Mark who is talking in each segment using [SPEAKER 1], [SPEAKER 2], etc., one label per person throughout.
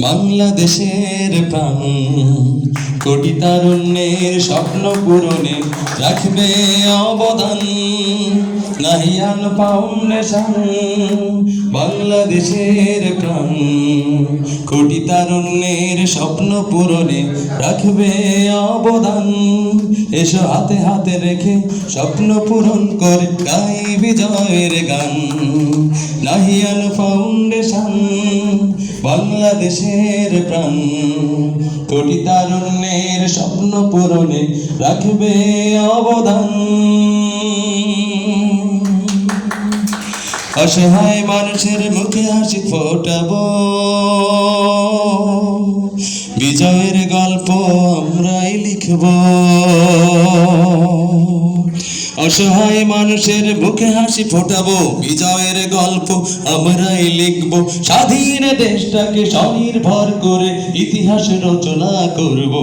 [SPEAKER 1] বাংলাদেশের প্রাণ কোটি তারুণ্যের স্বপ্ন পূরণে রাখবে অবদান। নাহিয়ান ফাউন্ডেশন, বাংলাদেশের প্রাণ কোটি তারুণ্যের স্বপ্ন পূরণে রাখবে অবদান। এসো হাতে হাতে রেখে স্বপ্ন পূরণ করে, গাই বিজয়ের গান। নাহিয়ান ফাউন্ডেশন বাংলাদেশের প্রাণ। কোটি তারুণ্যের স্বপ্ন পূরণে রাখবে অবদান। অসহায় মানুষের মুখে হাসি ফোটাবো। বিজয়ের গল্প আমরাই লিখব। অসহায় মানুষের মুখে হাসি ফোটাবো, বিজয়ের গল্প আমরাই লিখব, স্বাধীন দেশটাকে স্বনির্ভর করে ইতিহাস রচনা করব।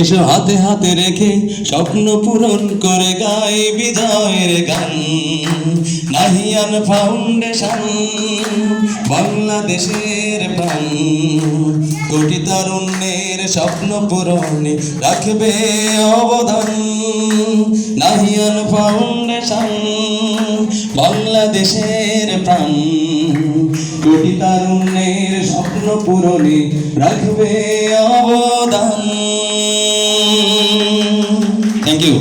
[SPEAKER 1] এসো হাতে হাতে রেখে স্বপ্ন পূরণ করে গাই বিজয়ের গান। নাহিয়ান ফাউন্ডেশন, বাংলাদেশের প্রাণ। কোটি তরুণের স্বপ্ন পূরণে রাখবে অবদান। নাহিয়ান ফাউন্ডেশন, বাংলাদেশের প্রাণ। কোটি তরুণের স্বপ্ন পূরণে রাখবে অবদান। Thank you